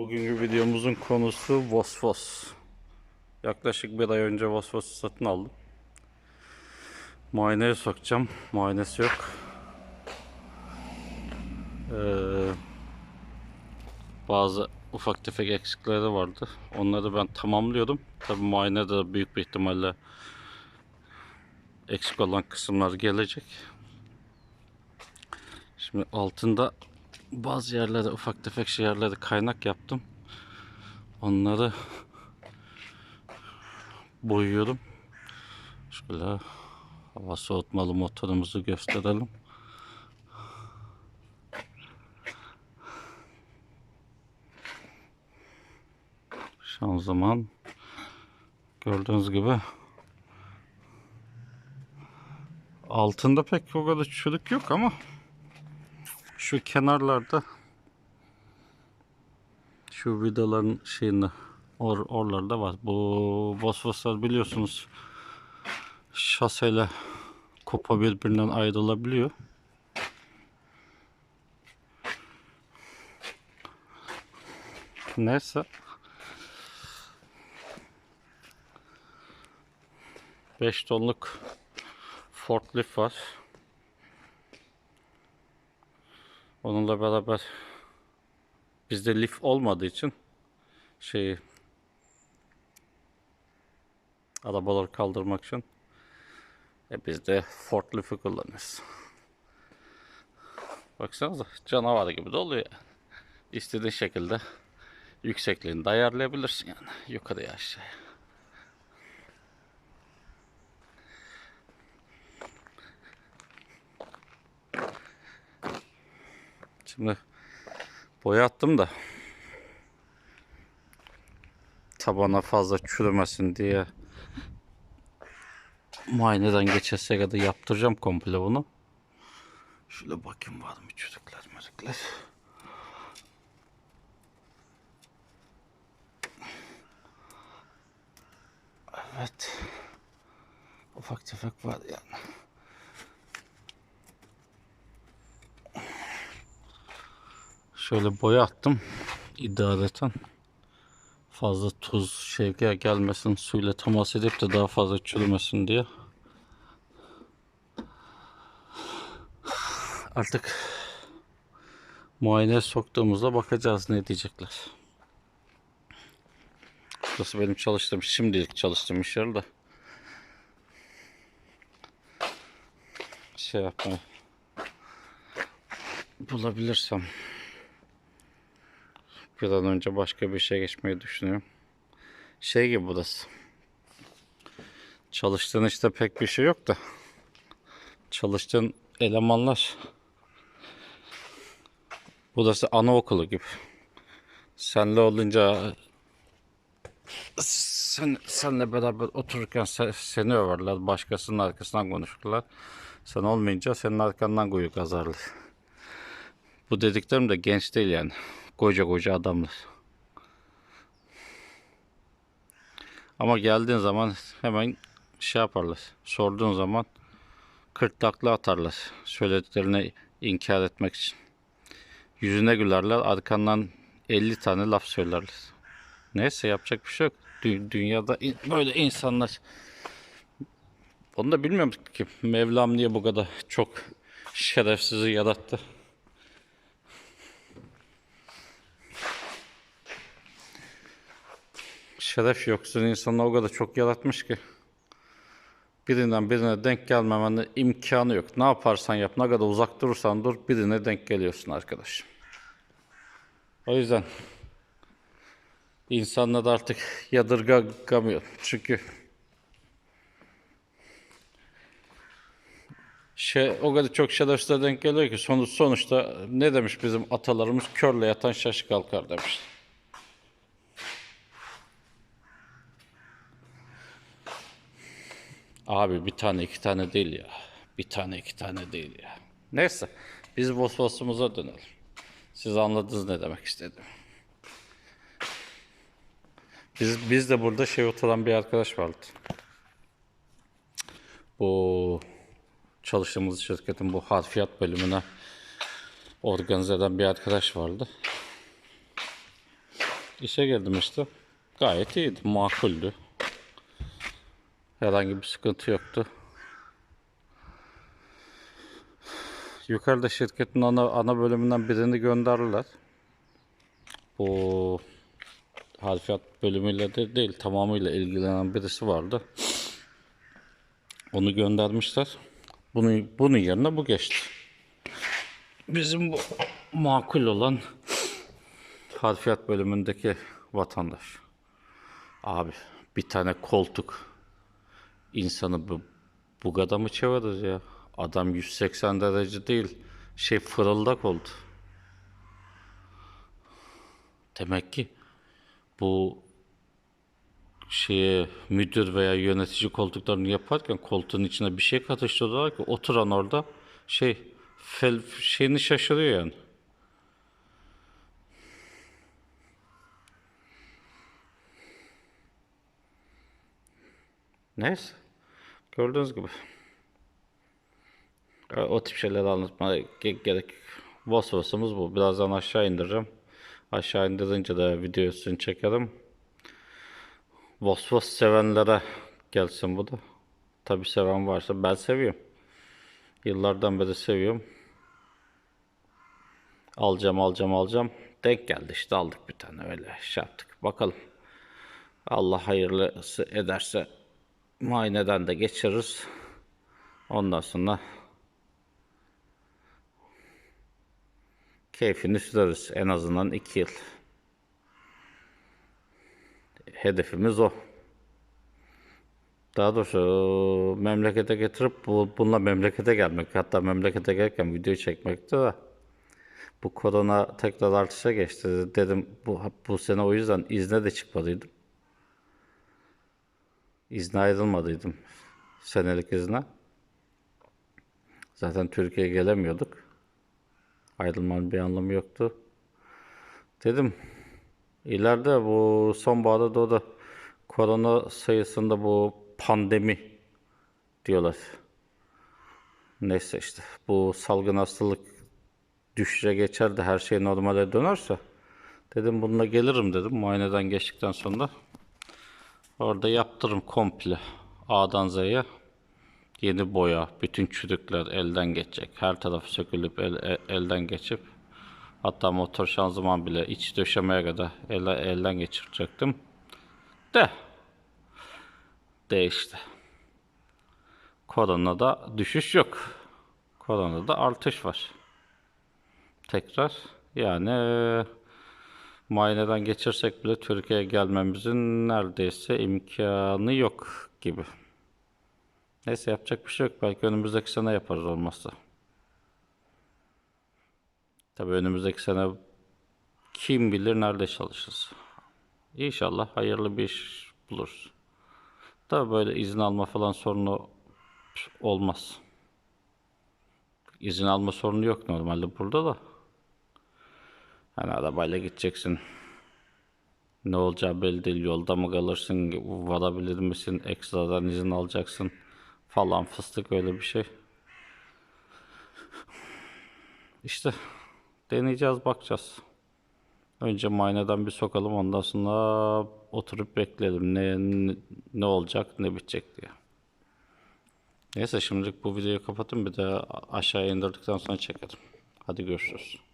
Bugünkü videomuzun konusu Vosvos. Yaklaşık bir ay önce Vosvos'u satın aldım. Muayeneye sokacağım. Muayenesi yok. Ee, bazı ufak tefek eksikleri vardı. Onları ben tamamlıyordum. Tabii muayenede de büyük bir ihtimalle eksik olan kısımlar gelecek. Şimdi altında bazı yerlere ufak tefek şey yerlere kaynak yaptım. Onları boyuyorum. Şöyle hava soğutmalı motorumuzu gösterelim. Şanzıman gördüğünüz gibi altında pek o kadar çürük yok ama şu kenarlarda şu vidaların şeyinde or, oralarda var. Bu Vosvoslar biliyorsunuz şaseyle kopa birbirinden ayrılabiliyor. Neyse. Beş tonluk forklift var. Onunla beraber bizde lif olmadığı için şey arabaları kaldırmak için e biz de forklifti kullanıyoruz. Baksanıza canavar gibi de oluyor yani. İstediğin şekilde yüksekliğini de ayarlayabilirsin yani yukarıya aşağıya. Şimdi boya attım da tabana fazla çürümesin diye muayeneden geçese kadar yaptıracağım komple bunu. Şöyle bakayım var mı çürükler mürükler. Evet. Ufak tefek var yani. Şöyle boya attım idareten. Fazla tuz gel- gelmesin, suyla temas edip de daha fazla çürümesin diye. Artık muayeneye soktuğumuzda bakacağız ne diyecekler. Burası benim çalıştığım, şimdilik çalıştığım iş yeri de. Şey yapmayı bulabilirsem bir an önce başka bir işe geçmeyi düşünüyorum. Şey gibi burası. Çalıştığın işte pek bir şey yok da. Çalıştığın elemanlar. Burası anaokulu gibi. Senle olunca sen, senle beraber otururken se- seni överler. Başkasının arkasından konuşurlar. Sen olmayınca senin arkandan kuyu kazarlar. Bu dediklerim de genç değil yani. Koca koca adamlar. Ama geldiğin zaman hemen şey yaparlar. Sorduğun zaman kırtlakla atarlar. Söylediklerini inkar etmek için. Yüzüne gülerler. Arkandan 50 tane laf söylerler. Neyse yapacak bir şey yok. Dü- dünyada in- böyle insanlar onu da bilmiyorum ki Mevlam niye bu kadar çok şerefsizi yarattı. Şeref yoksun insanı o kadar çok yaratmış ki. Birinden birine denk gelmemenin imkanı yok. Ne yaparsan yap, ne kadar uzak durursan dur, birine denk geliyorsun arkadaş. O yüzden insanla da artık yadırgamıyorum. Çünkü şey o kadar çok şerefsize denk geliyor ki sonuç sonuçta ne demiş bizim atalarımız körle yatan şaşı kalkar demiş. Abi bir tane iki tane değil ya. Bir tane iki tane değil ya. Neyse biz Vosvos'umuza dönelim. Siz anladınız ne demek istedim. Biz, biz de burada şey oturan bir arkadaş vardı. Bu çalıştığımız şirketin bu harfiyat bölümüne organize eden bir arkadaş vardı. işe geldim işte. Gayet iyiydi, makuldü. Herhangi bir sıkıntı yoktu. Yukarıda şirketin ana, ana bölümünden birini gönderdiler. Bu harfiyat bölümüyle de değil tamamıyla ilgilenen birisi vardı. Onu göndermişler. Bunun, bunun yerine bu geçti. Bizim bu makul olan harfiyat bölümündeki vatandaş. Abi bir tane koltuk insanı bu, bu kadar mı çevirir ya? Adam 180 derece değil şey fırıldak oldu. Demek ki bu şeye müdür veya yönetici koltuklarını yaparken koltuğun içine bir şey katıştırıyorlar ki oturan orada şey fel şeyini şaşırıyor yani. Neyse. Gördüğünüz gibi. E, O tip şeyleri anlatmaya ge- gerek. Vosvosumuz bu. Birazdan aşağı indireceğim. Aşağı indirince de videosunu çekerim. Vosvos sevenlere gelsin bu da. Tabi seven varsa ben seviyorum. Yıllardan beri seviyorum. Alacağım alacağım alacağım. Denk geldi işte aldık bir tane öyle şey yaptık. Bakalım. Allah hayırlısı ederse muayeneden de geçiririz. Ondan sonra keyfini süreriz. En azından iki yıl. Hedefimiz o. Daha doğrusu memlekete getirip bu, bununla memlekete gelmek. Hatta memlekete gelirken video çekmekti de. Bu korona tekrar artışa geçti. Dedim bu, bu sene o yüzden izne de çıkmadıydım. İzne ayrılmadıydım. Senelik izne. Zaten Türkiye'ye gelemiyorduk. Ayrılmanın bir anlamı yoktu. Dedim ileride bu sonbaharda da da korona sayısında bu pandemi diyorlar. Neyse işte bu salgın hastalık düşüşe geçer de her şey normale dönerse dedim bununla gelirim dedim muayeneden geçtikten sonra. Orada yaptırım komple A'dan Z'ye. Yeni boya, bütün çürükler elden geçecek. Her tarafı sökülüp el- el- elden geçip hatta motor şanzıman bile iç döşemeye kadar ele- elden geçirecektim. De değişti. Koronada düşüş yok. Koronada artış var. Tekrar yani muayeneden geçirsek bile Türkiye'ye gelmemizin neredeyse imkanı yok gibi. Neyse yapacak bir şey yok. Belki önümüzdeki sene yaparız olmazsa. Tabii önümüzdeki sene kim bilir nerede çalışırız. İnşallah hayırlı bir iş buluruz. Tabii böyle izin alma falan sorunu olmaz. İzin alma sorunu yok normalde burada da. Hani arabayla gideceksin. Ne olacağı belli değil. Yolda mı kalırsın, varabilir misin, ekstradan izin alacaksın falan fıstık öyle bir şey. İşte deneyeceğiz, bakacağız. Önce muayeneden bir sokalım ondan sonra oturup bekleyelim ne, ne, ne olacak ne bitecek diye. Neyse şimdilik bu videoyu kapatın bir de aşağıya indirdikten sonra çekerim. Hadi görüşürüz.